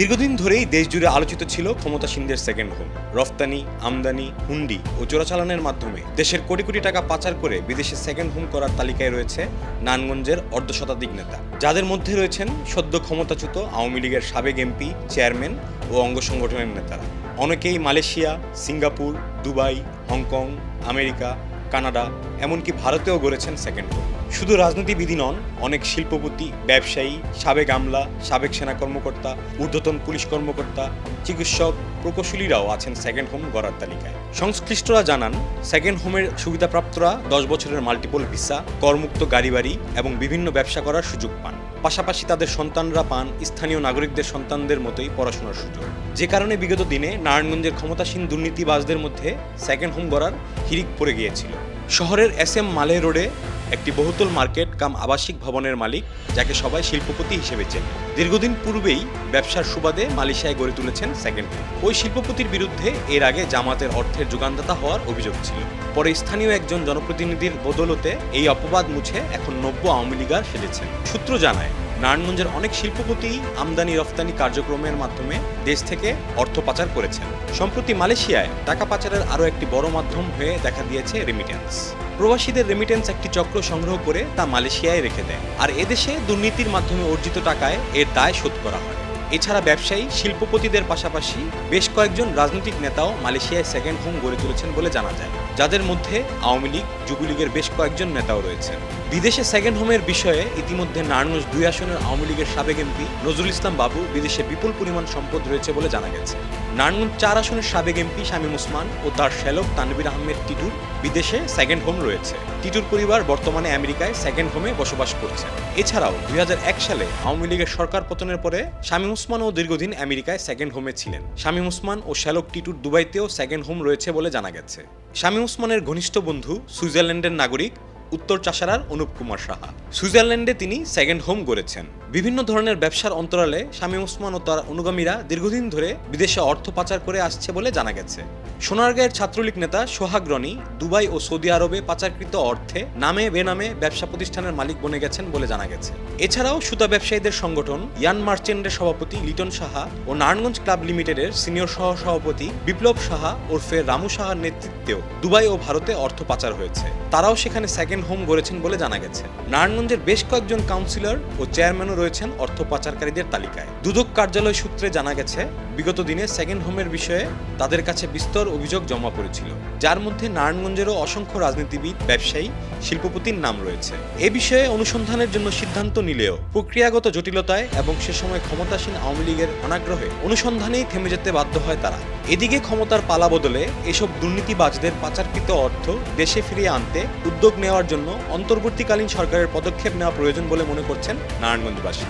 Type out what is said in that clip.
দীর্ঘদিন ধরেই দেশ জুড়ে আলোচিত ছিল ক্ষমতাসীনদের সেকেন্ড হোম রফতানি, আমদানি, হুন্ডি ও চোরাচালানের মাধ্যমে। দেশের কোটি কোটি টাকা পাচার করে বিদেশে সেকেন্ড হোম করার তালিকায় রয়েছে নারায়ণগঞ্জের অর্ধশতাধিক নেতা। যাদের মধ্যে রয়েছেন সদ্য ক্ষমতাচ্যুত আওয়ামী লীগের সাবেক এমপি, চেয়ারম্যান ও অঙ্গ সংগঠনের নেতারা। অনেকেই Malaysia, Singapore, Dubai, Hong Kong, America Canada, এমনকি ভারতেও গড়েছেন সেকেন্ড হোম শুধু রাজনীতিবিদই নন, অনেক শিল্পপতি, ব্যবসায়ী, সাবেক আমলা, সাবেক সেনা কর্মকর্তা, ঊর্ধ্বতন পুলিশ কর্মকর্তা, চিকিৎসক, প্রকৌশলীরাও আছেন সেকেন্ড হোম গড়ার তালিকায়। সংশ্লিষ্টরা জানান সেকেন্ড হোমের সুবিধাপ্রাপ্তরা দশ বছরের মাল্টিপল ভিসা করমুক্ত গাড়ি বাড়ি এবং বিভিন্ন ব্যবসা করার সুযোগ পান। পাশাপাশি তাদের সন্তানরা পান স্থানীয় নাগরিকদের সন্তানদের মতোই পড়াশোনার সুযোগ। যে কারণে বিগত দিনে নারায়ণগঞ্জের ক্ষমতাসীন দুর্নীতিবাজদের মধ্যে সেকেন্ড হোম গড়ার হিরিক পড়ে গিয়েছিল। শহরের এস এম মালে রোডে একটি বহুতল মার্কেট কাম আবাসিক ভবনের মালিক, যাকে সবাই শিল্পপতি হিসেবে চেনে। দীর্ঘদিন পূর্বেই ব্যবসার সুবাদে মালয়েশিয়ায় গড়ে তুলেছেন সেকেন্ড হোম ওই শিল্পপতির বিরুদ্ধে এর আগে জামাতের অর্থের যোগানদাতা হওয়ার অভিযোগ ছিল। পরে স্থানীয় একজন জনপ্রতিনিধির বদলতে এই অপবাদ মুছে এখন নব্য আওয়ামী লীগার সেজেছেন। সূত্র জানায় নারায়ণগঞ্জের অনেক শিল্পপতি আমদানি রফতানি কার্যক্রমের মাধ্যমে দেশ থেকে অর্থ পাচার করেছেন। সম্প্রতি মালয়েশিয়ায় টাকা পাচারের আরও একটি বড় মাধ্যম হয়ে দেখা দিয়েছে রেমিটেন্স প্রবাসীদের রেমিটেন্স একটি চক্র সংগ্রহ করে তা মালয়েশিয়ায় রেখে দেয়। আর এদেশে দুর্নীতির মাধ্যমে অর্জিত টাকায় এর দায় শোধ করা হয়। এছাড়া ব্যবসায়ী, শিল্পপতিদের পাশাপাশি বেশ কয়েকজন রাজনৈতিক নেতাও মালয়েশিয়ায় সেকেন্ড হোম গড়ে তুলেছেন বলে জানা যায়। যাদের মধ্যে আওয়ামী লীগ যুবলীগের বেশ কয়েকজন নেতাও রয়েছেন। বিদেশে সেকেন্ড হোমের বিষয়ে ইতিমধ্যে নারায়ণগঞ্জ দুই আসনের আওয়ামী লীগের সাবেক এমপি নজরুল ইসলাম বাবু বিদেশে বিপুল পরিমাণ সম্পদ রয়েছে বলে জানা গেছে। নারায়ণগঞ্জ চার আসনের সাবেক এমপি শামীম ওসমান ও তার শ্যালক তানবির আহমেদ টিটুর বিদেশে সেকেন্ড হোম রয়েছে। টিটুর পরিবার বর্তমানে আমেরিকায় সেকেন্ড হোমে বসবাস করছেন এছাড়াও দুই হাজার এক সালে আওয়ামী লীগের সরকার পতনের পরে শামীম ওসমানও দীর্ঘদিন আমেরিকায় সেকেন্ড হোমে ছিলেন। শামীম ওসমান ও শ্যালক টিটুর দুবাইতেও সেকেন্ড হোম রয়েছে বলে জানা গেছে। শামীম ওসমানের ঘনিষ্ঠ বন্ধু সুইজারল্যান্ডের নাগরিক উত্তর চাষারার অনুপ কুমার সাহা। সুইজারল্যান্ডে তিনি সেকেন্ড হোম গড়েছেন। বিভিন্ন ধরনের ব্যবসার অন্তরালে শামীম ওসমান ও তার অনুগামীরা দীর্ঘদিন ধরে বিদেশে অর্থ পাচার করে আসছে বলে জানা গেছে। সোনারগাঁয়ের ছাত্রলীগ নেতা সোহাগ রনি দুবাই ও সৌদি আরবে পাচারকৃত অর্থে নামে বেনামে ব্যবসা প্রতিষ্ঠানের মালিক বনে গেছেন বলে জানা গেছে। এছাড়াও সুতা ব্যবসায়ীদের সংগঠন ইয়ান মার্চেন্টের সভাপতি লিটন সাহা ও নারায়ণগঞ্জ ক্লাব লিমিটেডের সিনিয়র সহ সভাপতি বিপ্লব সাহা ওরফে রামু সাহার নেতৃত্বেও দুবাই ও ভারতে অর্থ পাচার হয়েছে। তারাও সেখানে সেকেন্ড হোম গড়েছেন বলে জানা গেছে। নারায়ণগঞ্জের বেশ কয়েকজন কাউন্সিলর ও চেয়ারম্যানও রয়েছেন অর্থ পাচারকারীদের তালিকায়। দুদক কার্যালয় সূত্রে জানা গেছে, বিগত দিনে সেকেন্ড হোমের বিষয়ে তাদের কাছে বিস্তর অভিযোগ জমা পড়েছিল। যার মধ্যে নারায়ণগঞ্জেরও অসংখ্য রাজনীতিবিদ, ব্যবসায়ী, শিল্পপতির নাম রয়েছে। এ বিষয়ে অনুসন্ধানের জন্য সিদ্ধান্ত নিলেও প্রক্রিয়াগত জটিলতায় এবং সে সময় ক্ষমতাসীন আওয়ামী লীগের অনাগ্রহে অনুসন্ধানেই থেমে যেতে বাধ্য হয় তারা। এদিকে ক্ষমতার পালা বদলে এসব দুর্নীতিবাজদের পাচারকৃত অর্থ দেশে ফিরিয়ে আনতে উদ্যোগ নেওয়ার জন্য অন্তর্বর্তীকালীন সরকারের পদক্ষেপ নেওয়া প্রয়োজন বলে মনে করছেন নারায়ণগঞ্জবাসী।